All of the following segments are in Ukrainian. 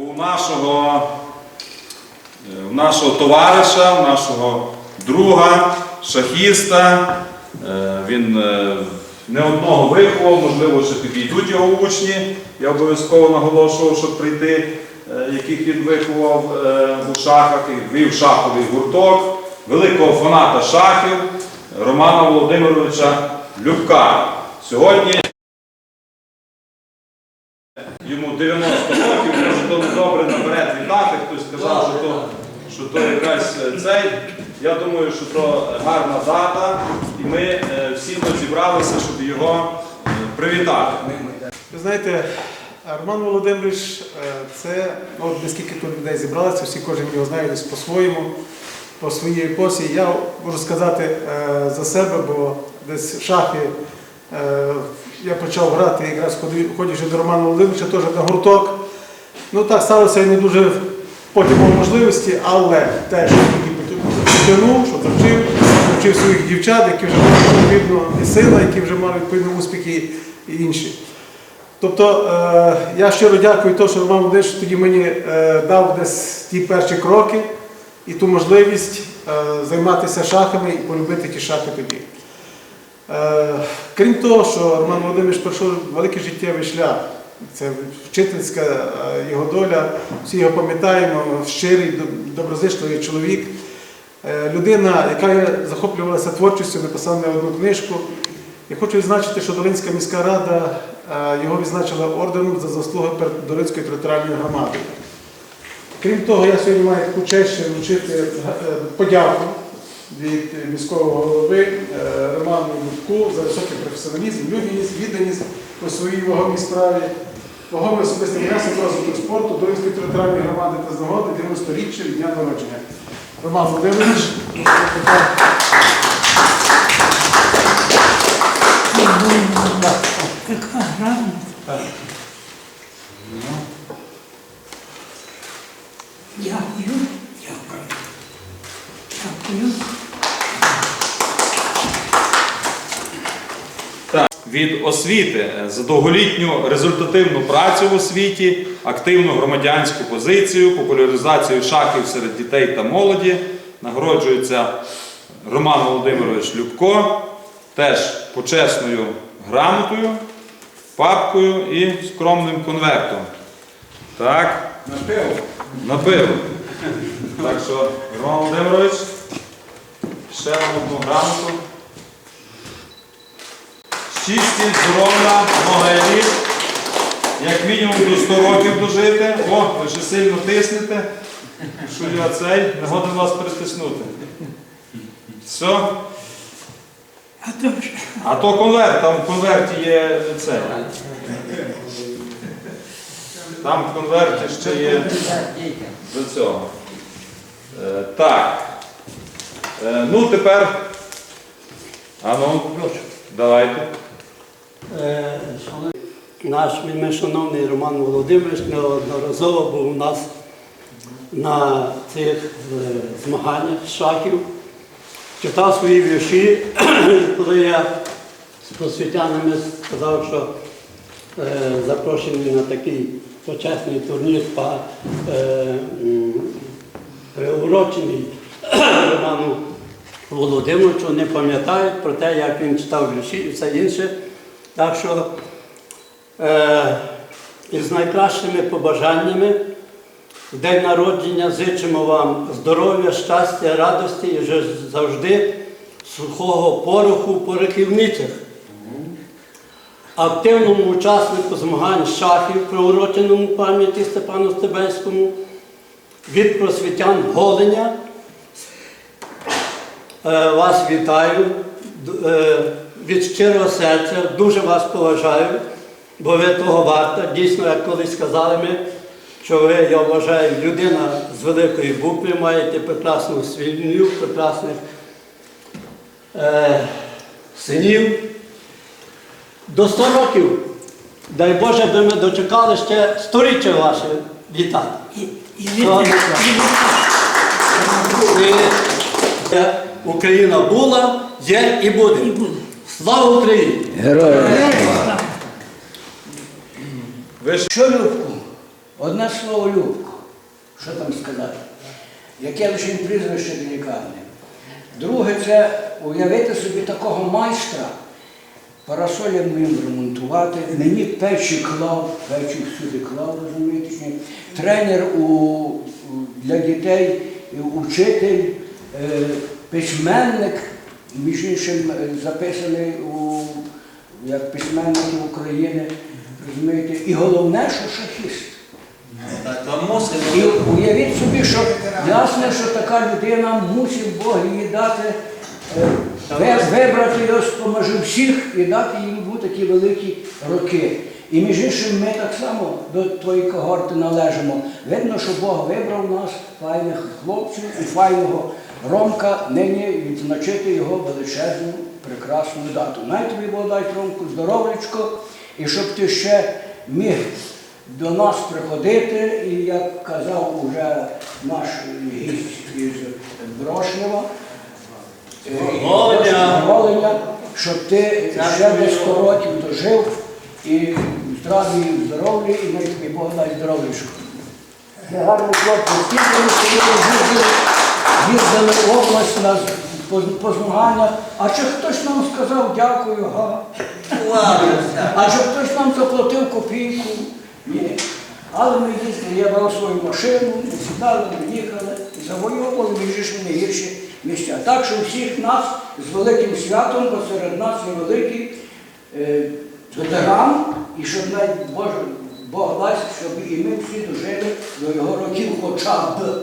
у нашого, е, у нашого товариша, у нашого друга, шахіста. Е, Він е, не одного виховав, можливо, ще підійдуть його учні. Я обов'язково наголошував, щоб прийти, яких він виховав у шахах, і вів шаховий гурток, великого фаната шахів Романа Володимировича Любка. Сьогодні йому 90 років, то добре наперед вітати, хтось сказав, що то, що то якась е, цей. Я думаю, що то гарна дата, і ми е, всі тут зібралися, щоб його е, привітати. Ви знаєте, Роман Володимирович, це, ну, от наскільки тут людей зібралося, всі кожен його знає десь по-своєму, по своїй епосі. Я можу сказати за себе, бо десь в шахи я почав грати якраз ходячи до Романа Володимировича, теж на гурток. Ну так сталося не дуже потім можливості, але те, що тільки потягнув, що завчив, навчив своїх дівчат, які вже мали відповідно і сина, які вже мали відповідно успіхи і інші. Тобто е, я щиро дякую, тому, що Роман Володимирович тоді мені е, дав десь ті перші кроки і ту можливість е, займатися шахами і полюбити ті шахи тоді. Е, крім того, що Роман Володимирович пройшов великий життєвий шлях. Це вчительська е, його доля, всі його пам'ятаємо, щирий, доброзичливий чоловік. Е, Людина, яка захоплювалася творчістю, написала не одну книжку. Я хочу відзначити, що Долинська міська рада е, його відзначила орденом за заслуги перед Долинською територіальною громадою. Крім того, я сьогодні маю таку честь вручити подяку від міського голови Роману Лубку за високий професіоналізм, людяність, відданість у своїй вагомій справі, вагомий особистий внесок в розвиток спорту Долинської територіальної громади та з нагоди 90-річчя від дня народження. Роман Володимирович, Така грамота. Дякую. Дякую. Дякую. Так, від освіти е, за довголітню результативну працю в освіті, активну громадянську позицію, популяризацію шахів серед дітей та молоді нагороджується Роман Володимирович Любко, теж почесною грамотою, папкою і скромним конвертом. Так, На пиво. на пиво. Так що, Роман Володимирович, ще одну грамоту. Здоров'я, много літ. Як мінімум до 100 років дожити. О, ви ще сильно тиснете. Що я цей, не годен вас перетиснути. Все. А то А то конверт, там в конверті є це. Там в конверті ще є до цього. Е, так. Е, ну тепер. А ну, давайте. Е, Наш шановний Роман Володимирович неодноразово був у нас на цих е, змаганнях шахів, читав свої вірші, коли я з просвітянами сказав, що е, запрошений на такий почесний турнір приурочений Роману Володимировичу, не пам'ятають про те, як він читав вірші і все інше. Так що е, із найкращими побажаннями в день народження зичимо вам здоров'я, щастя, радості і вже завжди сухого пороху по рахівницях. Активному учаснику змагань шахів, приуроченому пам'яті Степану Стебельському, від просвітян Голеня. Е, Вас вітаю е, від щирого серця, дуже вас поважаю, бо ви того варта. Дійсно, як колись сказали ми, що ви, я вважаю, людина з великої букви, маєте прекрасну свиню, прекрасних е, синів. До 100 років, дай Боже, би ми дочекали ще сторіччя ваше вітати. і, і вітаю. І е, Україна була, є і буде. І буде. Слава Україні! Ви Що Любку? Одне слово Любко. Що там сказати? Яке лише прізвище делікатне. Друге, це уявити собі такого майстра, парасоля вмів ремонтувати, мені печі клав, печі всюди клав, розумієте, тренер у, у- для дітей, учитель, е, письменник, між іншим е, записаний у, як письменники України, розумієте, і головне, що шахіст. І уявіть собі, що ясно, що така людина мусить Бог їй дати, е, вибрати його з-поміж всіх і дати йому такі великі роки. І між іншим ми так само до твоєї когорти належимо. Видно, що Бог вибрав нас, файних хлопців і файного Ромка, нині відзначити його величезну, прекрасну дату. Най тобі дай Ромку здоров'ячко, і щоб ти ще міг до нас приходити, і як казав уже наш гість із Брошнева, е. Волиня, щоб ти ще десь 100 років дожив і здраві, і здоров'я, і най тобі Бог дай здоров'ячко. Гарний хлопець, скільки ми сьогодні їздили, їздили область на по, по змаганнях, а чи хтось нам сказав дякую, га? А чи хтось нам заплатив копійку? Ні. Але ми їздили, я брав свою машину, ми сідали, ми їхали, завоювали між не гірші місця. Так що всіх нас з великим святом, бо серед нас є великий е, ветеран, і щоб навіть Бог дасть, щоб і ми всі дожили до його років хоча б.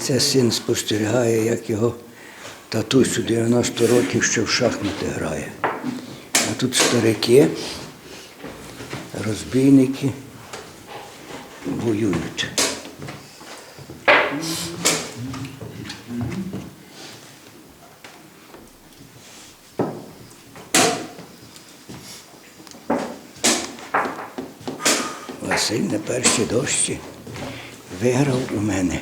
Це син спостерігає, як його татусь у 90 років ще в шахмати грає. А тут старики, розбійники воюють. Василь на першій дощі виграв у мене.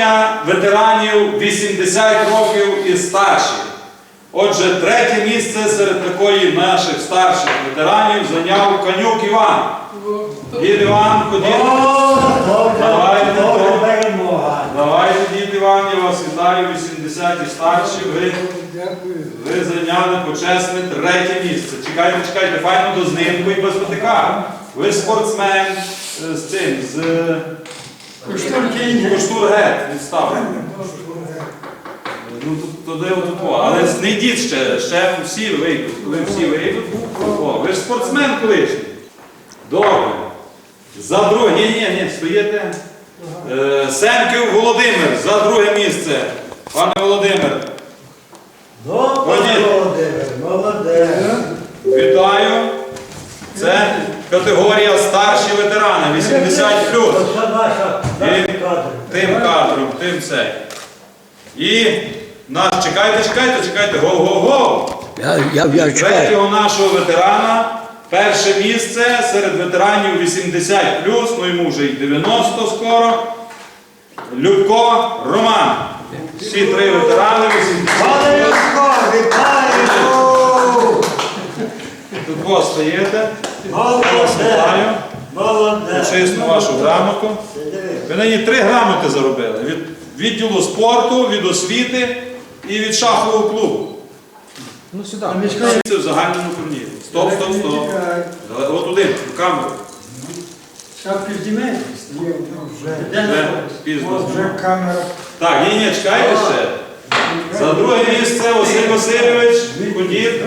Нагородження ветеранів 80 років і старші. Отже, третє місце серед такої наших старших ветеранів зайняв Канюк Іван. Дід Іван, ходіть. Давайте, давайте, дід Іван, я вас вітаю, 80 і старші. Ви, ви зайняли почесне третє місце. Чекайте, чекайте, файно до знимку і без потика. Ви спортсмен е, з цим, з е, Коштургет відставлено. Ну, тут- туди отут. Але не йдіть ще, ще всі вийдуть. Коли всі вийдуть. О, ви ж спортсмен колишній. Добре. За друге. Ні, ні, ні, стоїте. Е, Семків Володимир за друге місце. Пане Володимир, Ходіть. Молодець. вітаю. Це категорія старші ветерани, 80 Це наша. Тим кадром, тим цей. І наш, чекайте, чекайте, чекайте, го-го-го! Я, я, я чекаю. Третього нашого ветерана, перше місце серед ветеранів 80 ну йому вже й 90 скоро. Любко Роман. Всі три ветерани 80 Пане Юрко, вітаю! Тут ви стаєте. Молодець. Вітаю. Молодець. Вашу грамоту. Ви нині три грамоти заробили. Від відділу спорту, від освіти і від шахового клубу. Ну сюди. Це в загальному турнірі. Стоп, стоп, стоп. Але От туди, в камеру. Шапки знімаєш? Вже пізно. камера. Так, ні, ні, чекайте ще. За друге місце Василь Васильович, ходіть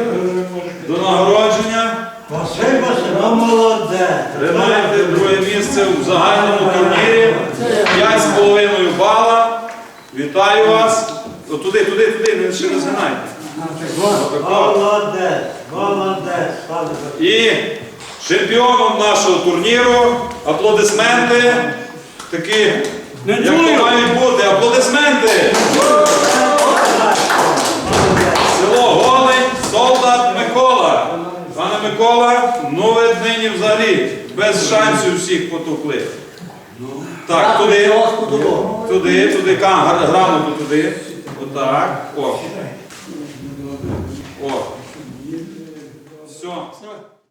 до нагородження. Василь, ну молодець. Тримаєте друге місце в загальному турнірі. 5,5 бала. Вітаю вас. От туди, туди, туди, ви ще не згинайте. Молодець, молодець. І чемпіоном нашого турніру. Аплодисменти. Такі, як то мають бути. Аплодисменти. Село Голень, солдат Микола. Пане Микола, ну ви нині взагалі без шансів всіх потукли. Так, туди, туди, туди, ка- грамоту туди. Отак. О. О. Все.